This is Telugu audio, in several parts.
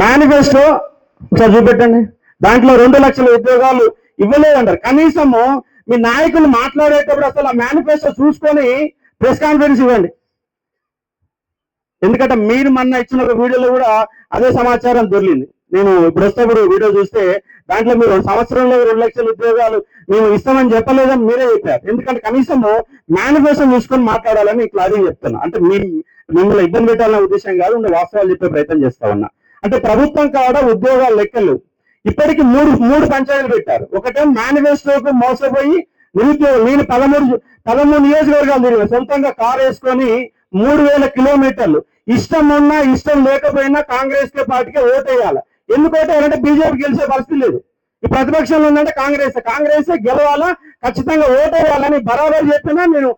మేనిఫెస్టో ఒకసారి చూపెట్టండి. దాంట్లో రెండు లక్షల ఉద్యోగాలు ఇవ్వలేదంటారు. కనీసము మీ నాయకులు మాట్లాడేటప్పుడు అసలు ఆ మేనిఫెస్టో చూసుకొని ప్రెస్ కాన్ఫరెన్స్ ఇవ్వండి. ఎందుకంటే మీరు మొన్న ఇచ్చిన ఒక వీడియోలో కూడా అదే సమాచారం దొరికింది. నేను ఇప్పుడు వస్తేప్పుడు వీడియో చూస్తే దాంట్లో మీరు సంవత్సరంలో రెండు లక్షల ఉద్యోగాలు మేము ఇస్తామని చెప్పలేదని మీరే చెప్పారు. ఎందుకంటే కనీసము మేనిఫెస్టో చూసుకొని మాట్లాడాలని ఇట్లా అది చెప్తున్నా. అంటే మీ మిమ్మల్ని ఇబ్బంది పెట్టాలనే ఉద్దేశం కాదు ఉండే వాస్తవాలు చెప్పే ప్రయత్నం చేస్తా ఉన్నా. అంటే ప్రభుత్వం కాడ ఉద్యోగాల లెక్కలు. ఇప్పటికి మూడు మూడు పంచాయతీలు పెట్టారు. ఒకటే మేనిఫెస్టోకు మోసపోయి నిరుద్యోగం నేను పదమూడు పదమూడు నియోజకవర్గాలు తిరిగి సొంతంగా కారు వేసుకొని మూడు వేల కిలోమీటర్లు. ఇష్టం ఉన్నా ఇష్టం లేకపోయినా కాంగ్రెస్ కే పార్టీకే ఓటేయాలి. ఎందుకు ఓటేయాలంటే బీజేపీ గెలిచే పరిస్థితి లేదు. ఈ ప్రతిపక్షంలో ఉందంటే కాంగ్రెస్. కాంగ్రెస్ గెలవాలా? ఖచ్చితంగా ఓటేయాలని బరాబర్ చెప్పినా నేను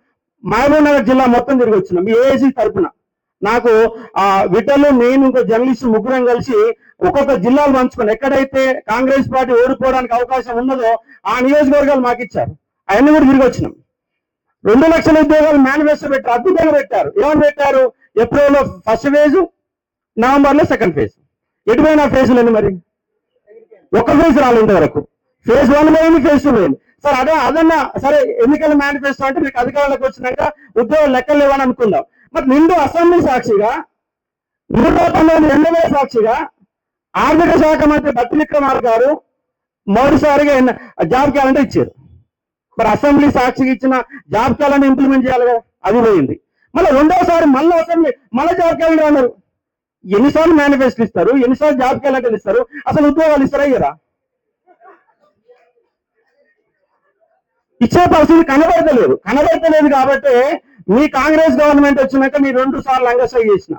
మహబూబ్ నగర్ జిల్లా మొత్తం తిరిగి వచ్చిన. మీ ఏసీ తరపున. నాకు ఆ విటలు నేను ఇంకో జర్నలిస్ట్ ముగ్గురం కలిసి ఒక్కొక్క జిల్లాలు పంచుకొని ఎక్కడైతే కాంగ్రెస్ పార్టీ ఓడిపోవడానికి అవకాశం ఉన్నదో ఆ నియోజకవర్గాలు మాకు ఇచ్చారు. అవన్నీ కూడా తిరిగి వచ్చినాం. రెండు లక్షల ఉద్యోగాలు మేనిఫెస్టో పెట్టారు అద్భుతంగా పెట్టారు. ఏమని పెట్టారు? ఏప్రిల్లో ఫస్ట్ ఫేజ్ నవంబర్లో సెకండ్ ఫేజ్ ఎటుపోయిన ఫేజ్లు మరి? ఒక ఫేజ్ రాలేదు వరకు ఫేజ్ వన్ పోయింది ఫేజ్ టూ పోయింది. సార్ అదే అదన్నా సరే ఎన్నికల మేనిఫెస్టో అంటే మీకు అధికారంలోకి వచ్చినాక ఉద్యోగాలు లెక్కలు లేవని అనుకుందాం. మరి నిండు అసెంబ్లీ సాక్షిగా నూట పంతొమ్మిది ఎమ్మెల్యే సాక్షిగా ఆర్థిక శాఖ మంత్రి బట్టి విక్రమార్ గారు మొదటిసారిగా జాబ్ క్యాలెండర్ ఇచ్చారు. మరి అసెంబ్లీ సాక్షిగా ఇచ్చిన జాబ్ క్యాలెండర్ ఇంప్లిమెంట్ చేయాలి కదా అది పోయింది. మళ్ళీ రెండోసారి మళ్ళీ అసెంబ్లీ మళ్ళీ జాబ్ క్యాలెండర్ అన్నారు. ఎన్నిసార్లు మేనిఫెస్టో ఇస్తారు ఎన్నిసార్లు జాబ్ క్యాలెండర్ ఇస్తారు అసలు ఉద్యోగాలు ఇస్తారా కదా ఇచ్చే పరిస్థితి కనబడతలేదు. కనబడతలేదు కాబట్టి మీ కాంగ్రెస్ గవర్నమెంట్ వచ్చినాక మీరు రెండు సార్లు అంగసై చేసిన.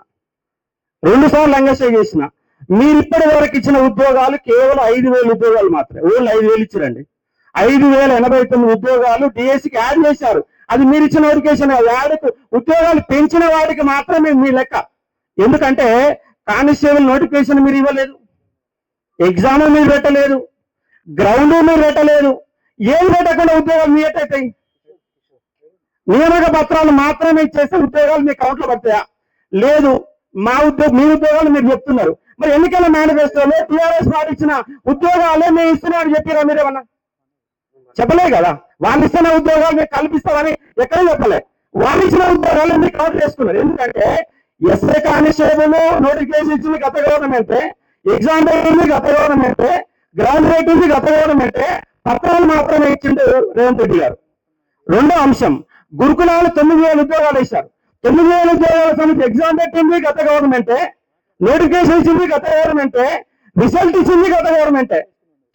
రెండు సార్లు అంగసై చేసిన. మీరు ఇప్పటి వరకు ఇచ్చిన ఉద్యోగాలు కేవలం ఐదు వేల ఉద్యోగాలు మాత్రమే. ఓన్లీ ఐదు వేలు ఇచ్చారండి. ఐదు వేల ఎనభై తొమ్మిది ఉద్యోగాలు డిఎస్సికి యాడ్ చేశారు. అది మీరు ఇచ్చిన నోటిఫికేషన్ యాడ్కు ఉద్యోగాలు పెంచిన వాడికి మాత్రమే మీ లెక్క. ఎందుకంటే కానిస్టేబుల్ నోటిఫికేషన్ మీరు ఇవ్వలేదు. ఎగ్జామ్ మీరు పెట్టలేదు. గ్రౌండ్ మీరు పెట్టలేదు. ఏం పెట్టకుండా ఉద్యోగాలు మీ ఎట్టయితాయి నియామక పత్రాలు మాత్రమే ఇచ్చేస్తే ఉద్యోగాలు మీ కౌంట్లో పడతాయా? లేదు. మా ఉద్యోగ మీ ఉద్యోగాలు మీరు చెప్తున్నారు. మరి ఎన్నికల మేనిఫెస్టోలో టీఆర్ఎస్ వారు ఇచ్చిన ఉద్యోగాలే మేము ఇస్తున్నామని చెప్పారా మీరేమన్నా చెప్పలే కదా. వాళ్ళు ఇస్తున్న ఉద్యోగాలు మీకు కల్పిస్తామని ఎక్కడ చెప్పలే. వాళ్ళు ఇచ్చిన ఉద్యోగాలు మీరు కౌంట్ చేసుకున్నారు. ఎందుకంటే ఎస్ఏ కానిస్టేబుల్ నోటిఫికేషన్ ఇచ్చింది గత గవర్నమెంటే ఎగ్జామ్ పెట్టింది గత గవర్నమెంటే గ్రౌండ్ పెట్టింది గత గవర్నమెంటే పత్రాలు మాత్రమే ఇచ్చిండు రేవంత్ రెడ్డి గారు. రెండో అంశం గురుకులాలు తొమ్మిది వేల ఉద్యోగాలు ఇచ్చారు తొమ్మిది వేల ఉద్యోగాల సమితి ఎగ్జామ్ పెట్టింది గత గవర్నమెంటే నోటిఫికేషన్ ఇచ్చింది గత గవర్నమెంటే రిజల్ట్ ఇచ్చింది గత గవర్నమెంటే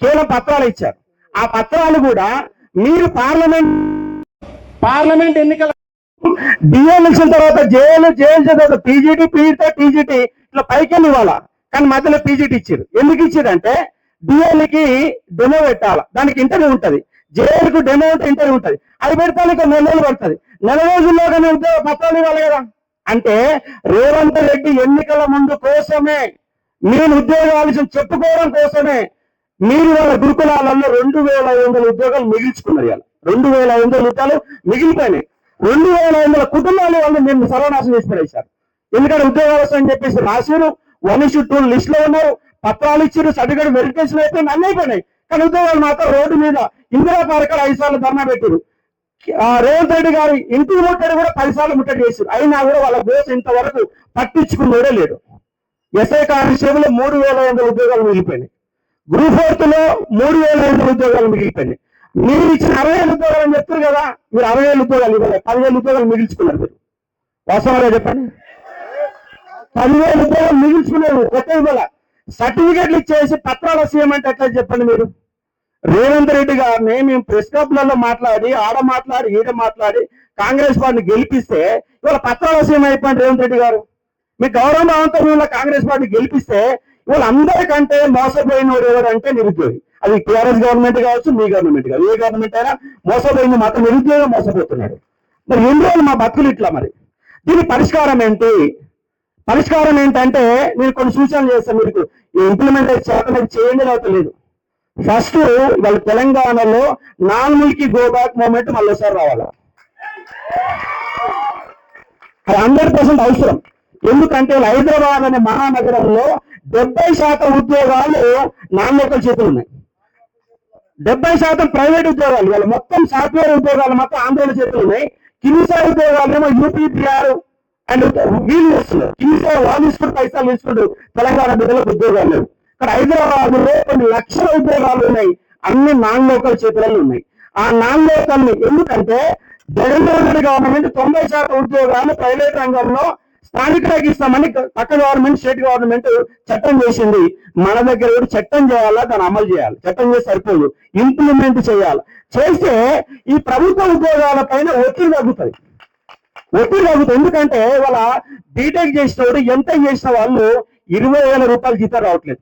కేవలం పత్రాలు ఇచ్చారు. ఆ పత్రాలు కూడా మీరు పార్లమెంట్ పార్లమెంట్ ఎన్నికల డిఏ ఎలక్షన్ తర్వాత జేఎల్ జేఎల్ తర్వాత పీజీటీ పీజీటీ టీజీటీ ఇట్లా పైకెళ్ళి ఇవ్వాలా? కానీ మధ్యలో పీజీటీ ఇచ్చారు. ఎందుకు ఇచ్చారంటే డిఎల్కి డెమో పెట్టాలి? దానికి ఇంటర్వ్యూ ఉంటది. జేఎల్కు డెమో ఉంటే ఇంటర్వ్యూ ఉంటది. అది పెడతానికి నెల రోజులు పడుతుంది. నెల రోజుల్లో కానీ ఉద్యోగ పత్రాలు ఇవ్వాలి కదా? అంటే రేవంత్ రెడ్డి ఎన్నికల ముందు కోసమే మీరు ఉద్యోగ ఆలోచన చెప్పుకోవడం కోసమే మీరు వాళ్ళ గురుకులాలలో రెండు వేల ఐదు వందల ఉద్యోగాలు మిగిల్చుకున్నారు ఇవాళ. రెండు వేల ఐదు వందల ఉద్యోగాలు మిగిలిపోయినాయి. రెండు వేల ఐదు వందల కుటుంబాలు వాళ్ళు నేను సర్వనాశనం చేసి పడేశారు ఎందుకంటే ఉద్యోగాలు వస్తాయని చెప్పేసి రాసిరు. వన్ ఇష్యూ టూ లిస్ట్లో ఉన్నారు. పత్రాలు ఇచ్చారు. సర్టిఫికేట్ వెరిఫికేషన్ అయిపోయింది. అన్నీ అయిపోయినాయి. కానీ ఉద్యోగాలు మాత్రం రోడ్డు మీద ఇందిరా పార్క్ ఐదు సార్లు ధర్నా పెట్టారు. ఆ రేవంత్ రెడ్డి గారు ఇంటికి ముట్టడి కూడా పది సార్లు ముట్టడి చేశారు అయినా కూడా వాళ్ళ దోశ ఇంతవరకు పట్టించుకున్నోడే లేడు. ఎస్ఐ కానిస్టేబుల్ మూడు వేల ఐదు వందల ఉద్యోగాలు మిగిలిపోయినాయి. గ్రూప్ ఫోర్త్లో మూడు వేల ఐదు వందల ఉద్యోగాలు మిగిలిపోయినాయి. మీరు ఇచ్చిన అరవై వేల ఉద్యోగాలు అని చెప్తారు కదా మీరు అరవై వేల ఉద్యోగాలు ఇవ్వలేదు. పదివేల ఉద్యోగాలు మిగిల్చుకున్నారు మీరు. వాస్తవంగా చెప్పండి. పదివేల ఉద్యోగాలు మిగిల్చుకున్నారు కొత్త ఇవ్వాలి. సర్టిఫికెట్లు ఇచ్చేసి పత్రాలు వస్తాయమంటే ఎట్లా చెప్పండి మీరు? రేవంత్ రెడ్డి గారిని మేము ప్రెస్ క్లబ్లలో మాట్లాడి ఆడ మాట్లాడి ఈడ మాట్లాడి కాంగ్రెస్ పార్టీని గెలిపిస్తే ఇవాళ పత్రాలు సీఎం అయిపోయింది రేవంత్ రెడ్డి గారు. మీ గౌరవం అవంతరం కాంగ్రెస్ పార్టీ గెలిపిస్తే ఇవాళ అందరికంటే మోసపోయిన ఎవరంటే నిరుద్యోగి. అది టీఆర్ఎస్ గవర్నమెంట్ కావచ్చు మీ గవర్నమెంట్ కాదు ఏ గవర్నమెంట్ అయినా మోసపోయింది మాత్రం నిరుద్యోగం మోసపోతున్నాడు. మరి ఎన్ని రోజులు మా బతుకులు ఇట్లా మరి? దీని పరిష్కారం ఏంటి? పరిష్కారం ఏంటంటే నేను కొన్ని సూచనలు చేస్తాను మీకు ఇంప్లిమెంట్ చేత మీరు చేయండి లేదు. ఫస్ట్ వాళ్ళ తెలంగాణలో నార్మల్కి గో బ్యాక్ మూమెంట్ మళ్ళీసారి రావాలా? అది హండ్రెడ్ పర్సెంట్ అవసరం. ఎందుకంటే హైదరాబాద్ అనే మహానగరంలో డెబ్బై శాతం ఉద్యోగాలు నాణ్యతల చేతులు ఉన్నాయి. డెబ్బై శాతం ప్రైవేట్ ఉద్యోగాలు ఇవాళ మొత్తం సాఫ్ట్వేర్ ఉద్యోగాలు మొత్తం ఆంధ్రలో చేతులు ఉన్నాయి. కింది ఉద్యోగాలు ఏమో యూపీ బీఆర్ అండ్ వీళ్ళు చేస్తున్నారు. కింది వాళ్ళు తీసుకుంటూ పైసలు తీసుకుంటూ తెలంగాణ బిడ్డలకు ఉద్యోగాలు లేవు. ఇక్కడ హైదరాబాద్లో కొన్ని లక్షల ఉద్యోగాలు ఉన్నాయి. అన్ని నాన్ లోకల్ చేతులలో ఉన్నాయి. ఆ నాన్ లోకల్ ఎందుకంటే జగన్మోహన్ రెడ్డి గవర్నమెంట్ తొంభై శాతం ఉద్యోగాలు ప్రైవేట్ రంగంలో స్థానికులకు ఇస్తామని పక్క గవర్నమెంట్ స్టేట్ గవర్నమెంట్ చట్టం చేసింది. మన దగ్గర కూడా చట్టం చేయాలా? దాన్ని అమలు చేయాలి. చట్టం చేసి సరిపోదు. ఇంప్లిమెంట్ చేయాలి. చేస్తే ఈ ప్రభుత్వ ఉద్యోగాల పైన ఒత్తిడి తగ్గుతుంది. ఒత్తిడి తగ్గుతుంది ఎందుకంటే వాళ్ళ బీటెక్ చేసిన వాడు ఎంత చేసిన వాళ్ళు ఇరవై వేల రూపాయలు జీతం రావట్లేదు.